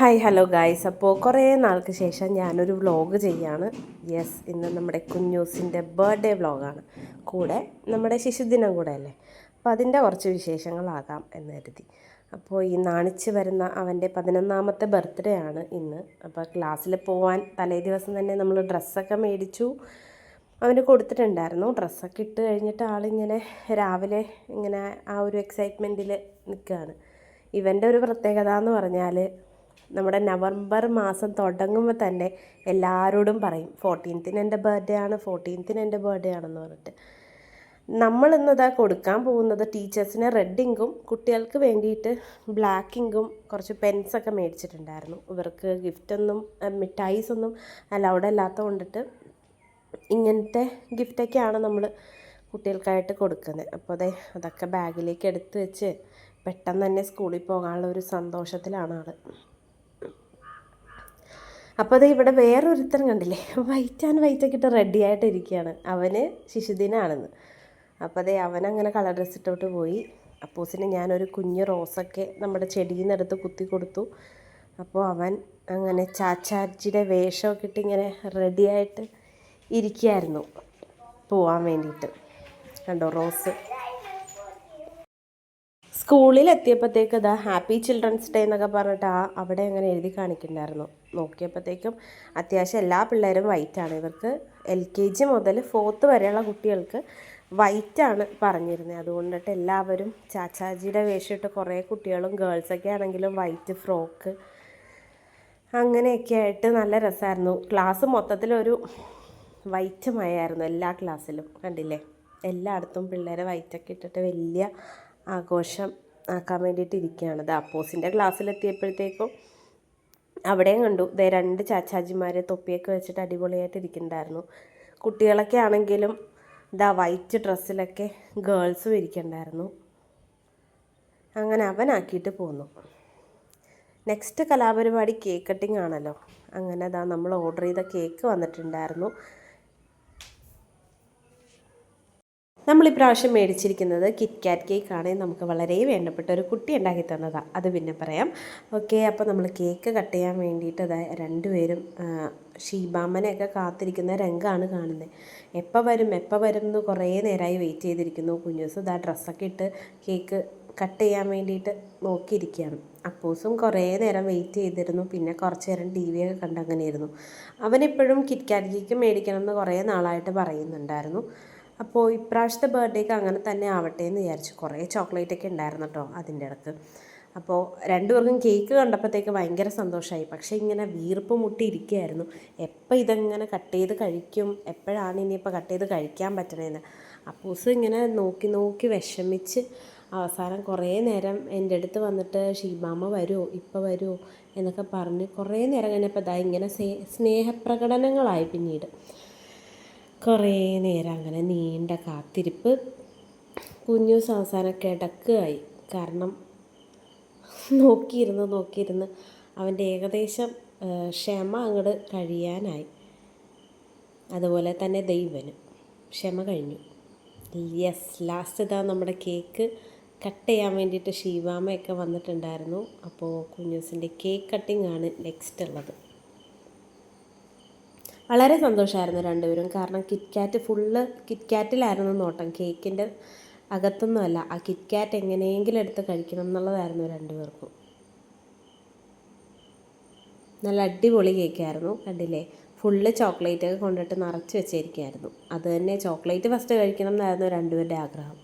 Hi hello guys. അപ്പോൾ കുറേ നാൾക്ക് ശേഷം ഞാനൊരു വ്ളോഗ് ചെയ്യാണ്. യെസ് ഇന്ന് നമ്മുടെ കുഞ്ഞൂസിന്റെ ബർത്ത്ഡേ വ്ളോഗാണ് കൂടെ നമ്മുടെ ശിശുദിനം കൂടെ അല്ലേ? അപ്പോൾ അതിന്റെ കുറച്ച് വിശേഷങ്ങളാകാം എന്ന് കരുതി. അപ്പോൾ ഈ നാണിച്ച് വരുന്ന അവന്റെ പതിനൊന്നാമത്തെ ബർത്ത്ഡേ ആണ് ഇന്ന്. അപ്പോൾ ക്ലാസ്സിൽ പോവാൻ തലേ ദിവസം തന്നെ നമ്മൾ ഡ്രസ്സൊക്കെ മേടിച്ചു. അവന് കൊടുത്തിട്ടുണ്ടായിരുന്നു. ഡ്രസ്സൊക്കെ ഇട്ട് കഴിഞ്ഞിട്ട് ആളിങ്ങനെ രാവിലെ ഇങ്ങനെ ആ ഒരു എക്സൈറ്റ്മെന്റിൽ നിൽക്കുകയാണ്. ഇവന്റെ ഒരു പ്രത്യേകത എന്ന് പറഞ്ഞാൽ നമ്മുടെ നവംബർ മാസം തുടങ്ങുമ്പോൾ തന്നെ എല്ലാവരോടും പറയും ഫോർട്ടീൻത്തിന് എന്റെ ബർത്ത്ഡേ ആണ് ഫോർട്ടീൻത്തിന് എന്റെ ബർത്ത്ഡേ ആണെന്ന് പറഞ്ഞിട്ട്. നമ്മൾ ഇന്നതാ കൊടുക്കാൻ പോകുന്നത് ടീച്ചേഴ്സിന് റെഡ് ഇങ്കും കുട്ടികൾക്ക് വേണ്ടിയിട്ട് ബ്ലാക്ക് ഇങ്കും കുറച്ച് പെൻസൊക്കെ മേടിച്ചിട്ടുണ്ടായിരുന്നു. ഇവർക്ക് ഗിഫ്റ്റൊന്നും മിഠായിസ് ഒന്നും അലൗഡ് അല്ലാത്ത കൊണ്ടിട്ട് ഇങ്ങനത്തെ ഗിഫ്റ്റൊക്കെയാണ് നമ്മൾ കുട്ടികൾക്കായിട്ട് കൊടുക്കുന്നത്. അപ്പോൾ അതെ അതൊക്കെ ബാഗിലേക്ക് എടുത്ത് വെച്ച് പെട്ടെന്ന് തന്നെ സ്കൂളിൽ പോകാനുള്ള ഒരു സന്തോഷത്തിലാണ് ആൾ അപ്പോൾ അത് ഇവിടെ വേറൊരുത്തൻ കണ്ടില്ലേ? വൈറ്റ് ആൻഡ് വൈറ്റ് ഒക്കെ ഇട്ട് റെഡി ആയിട്ടിരിക്കുകയാണ് അവന് ശിശുദിനാണെന്ന്. അപ്പോൾ അതേ അവനങ്ങനെ കളർ ഡ്രസ് ഇട്ടോട്ട് പോയി. അപ്പോസിന് ഞാനൊരു കുഞ്ഞ് റോസൊക്കെ നമ്മുടെ ചെടിയിൽ നിന്നെടുത്ത് കുത്തി കൊടുത്തു. അപ്പോൾ അവൻ അങ്ങനെ ചാച്ചാജിയുടെ വേഷമൊക്കെ ഇട്ട് ഇങ്ങനെ റെഡിയായിട്ട് ഇരിക്കുകയായിരുന്നു. പോവാൻ വേണ്ടിയിട്ട്. കണ്ടോ റോസ്? സ്കൂളിൽ എത്തിയപ്പോഴത്തേക്ക് ഇതാ ഹാപ്പി ചിൽഡ്രൻസ് ഡേ എന്നൊക്കെ പറഞ്ഞിട്ട് ആ അവിടെ അങ്ങനെ എഴുതി കാണിക്കുന്നുണ്ടായിരുന്നു. നോക്കിയപ്പോഴത്തേക്കും അത്യാവശ്യം എല്ലാ പിള്ളേരും വൈറ്റാണ് ഇവർക്ക് എൽ കെ ജി മുതൽ ഫോർത്ത് വരെയുള്ള കുട്ടികൾക്ക് വൈറ്റാണ് പറഞ്ഞിരുന്നത്. അതുകൊണ്ടിട്ട് എല്ലാവരും ചാച്ചാജിയുടെ വേഷമിട്ട് കുറേ കുട്ടികളും ഗേൾസൊക്കെ ആണെങ്കിലും വൈറ്റ് ഫ്രോക്ക് അങ്ങനെയൊക്കെ ആയിട്ട് നല്ല രസമായിരുന്നു. ക്ലാസ് മൊത്തത്തിലൊരു വൈറ്റ് മയായിരുന്നു എല്ലാ ക്ലാസ്സിലും കണ്ടില്ലേ? എല്ലായിടത്തും പിള്ളേരെ വൈറ്റൊക്കെ ഇട്ടിട്ട് വലിയ ആഘോഷം ആക്കാൻ വേണ്ടിയിട്ട് ഇരിക്കുകയാണ്. ദ അപ്പോസിന്റെ ക്ലാസ്സിലെത്തിയപ്പോഴത്തേക്കും അവിടെയും കണ്ടു. ദേ രണ്ട് ചാച്ചാജിമാരെ തൊപ്പിയൊക്കെ വെച്ചിട്ട് അടിപൊളിയായിട്ട് ഇരിക്കുന്നുണ്ടായിരുന്നു. കുട്ടികളൊക്കെ ആണെങ്കിലും ഇതാ വൈറ്റ് ഡ്രസ്സിലൊക്കെ ഗേൾസും ഇരിക്കണ്ടായിരുന്നു അങ്ങനെ അവനാക്കിയിട്ട് പോന്നു. നെക്സ്റ്റ് കലാപരിപാടി കേക്ക് കട്ടിംഗ് ആണല്ലോ. അങ്ങനെ അതാ നമ്മൾ ഓർഡർ ചെയ്ത കേക്ക് വന്നിട്ടുണ്ടായിരുന്നു. നമ്മൾ ഇപ്രാവശ്യം മേടിച്ചിരിക്കുന്നത് കിറ്റ് കാറ്റ് കേക്കാണ് നമുക്ക് വളരെ വേണ്ടപ്പെട്ട ഒരു കുട്ടി ഉണ്ടാക്കി തന്നതാണ് അത് പിന്നെ പറയാം. ഓക്കെ അപ്പോൾ നമ്മൾ കേക്ക് കട്ട് ചെയ്യാൻ വേണ്ടിയിട്ട് രണ്ടുപേരും ഷീബാമ്മനെയൊക്കെ കാത്തിരിക്കുന്ന രംഗമാണ് കാണുന്നത് എപ്പോൾ വരും എപ്പോൾ വരും എന്ന് കുറേ നേരമായി വെയിറ്റ് ചെയ്തിരിക്കുന്നു. കുഞ്ഞൂസ് ഇതാ ഡ്രസ്സൊക്കെ ഇട്ട് കേക്ക് കട്ട് ചെയ്യാൻ വേണ്ടിയിട്ട് നോക്കിയിരിക്കുകയാണ്. അപ്പൂസും കുറേ നേരം വെയിറ്റ് ചെയ്തിരുന്നു. പിന്നെ കുറച്ച് നേരം ടി വി ഒക്കെ കണ്ട് അങ്ങനെ ഇരുന്നു അവനെപ്പോഴും കിറ്റ് കാറ്റ് കേക്ക് മേടിക്കണം എന്ന് കുറേ നാളായിട്ട് പറയുന്നുണ്ടായിരുന്നു. അപ്പോൾ ഇപ്രാവശ്യത്തെ ബർത്ത്ഡേക്ക് അങ്ങനെ തന്നെ ആവട്ടെ എന്ന് വിചാരിച്ചു. കുറേ ചോക്ലേറ്റ് ഒക്കെ ഉണ്ടായിരുന്നു കേട്ടോ അതിന്റെ ഇടയ്ക്ക് അപ്പോൾ രണ്ടുപേർക്കും കേക്ക് കണ്ടപ്പോഴത്തേക്ക് ഭയങ്കര സന്തോഷമായി പക്ഷേ ഇങ്ങനെ വീർപ്പ് മുട്ടി ഇരിക്കുകയായിരുന്നു. എപ്പോൾ ഇതെങ്ങനെ കട്ട് ചെയ്ത് കഴിക്കും? എപ്പോഴാണ് ഇനിയിപ്പോൾ കട്ട് ചെയ്ത് കഴിക്കാൻ പറ്റണേന്ന്? അപ്പൂസ് ഇങ്ങനെ നോക്കി നോക്കി വിഷമിച്ച് അവസാനം കുറേ നേരം എന്റെ അടുത്ത് വന്നിട്ട് ഷീബാമ്മ വരുമോ ഇപ്പോൾ വരുമോ എന്നൊക്കെ പറഞ്ഞ് കുറേ നേരം കഴിഞ്ഞപ്പോൾ ഇതാ ഇങ്ങനെ സ്നേഹപ്രകടനങ്ങളായി പിന്നീട്. കുറേ നേരം അങ്ങനെ നീണ്ട കാത്തിരിപ്പ്. കുഞ്ഞൂസ് അവസാനം കിടക്കുകയായി. കാരണം നോക്കിയിരുന്ന് നോക്കിയിരുന്ന് അവന്റെ ഏകദേശം ക്ഷമ അങ്ങോട്ട് കഴിയാനായി. അതുപോലെ തന്നെ ദൈവന് ക്ഷമ കഴിഞ്ഞു. യെസ് ലാസ്റ്റ് ഇതാ നമ്മുടെ കേക്ക് കട്ട് ചെയ്യാൻ വേണ്ടിയിട്ട് ഷീവാമയൊക്കെ വന്നിട്ടുണ്ടായിരുന്നു. അപ്പോൾ കുഞ്ഞൂസിന്റെ കേക്ക് കട്ടിംഗ് ആണ് നെക്സ്റ്റ് ഉള്ളത്. വളരെ സന്തോഷമായിരുന്നു രണ്ടുപേരും. കാരണം കിറ്റ്കാറ്റ് ഫുള്ള് കിറ്റ്കാറ്റിലായിരുന്നു നോട്ടം. കേക്കിന്റെ അകത്തൊന്നുമല്ല ആ കിറ്റ്കാറ്റ് എങ്ങനെയെങ്കിലും എടുത്ത് കഴിക്കണം എന്നുള്ളതായിരുന്നു രണ്ടുപേർക്കും. നല്ല അടിപൊളി കേക്കായിരുന്നു. കണ്ടില്ലേ? ഫുള്ള് ചോക്ലേറ്റ് ഒക്കെ കൊണ്ടിട്ട് നിറച്ച് വെച്ചിരിക്കുകയായിരുന്നു അത് തന്നെ ചോക്ലേറ്റ് ഫസ്റ്റ് കഴിക്കണം എന്നായിരുന്നു രണ്ടുപേരുടെ ആഗ്രഹം.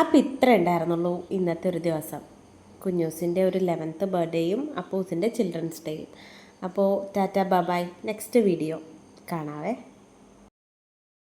അപ്പോൾ ഇത്ര ഉണ്ടായിരുന്നുള്ളൂ ഇന്നത്തെ ഒരു ദിവസം. കുഞ്ഞൂസിന്റെ ഒരു ലെവൻത്ത് ബർത്ത്ഡേയും അപ്പൂസിന്റെ ചിൽഡ്രൻസ് ഡേയും അപ്പോൾ tata bye bye next video കാണാവേ.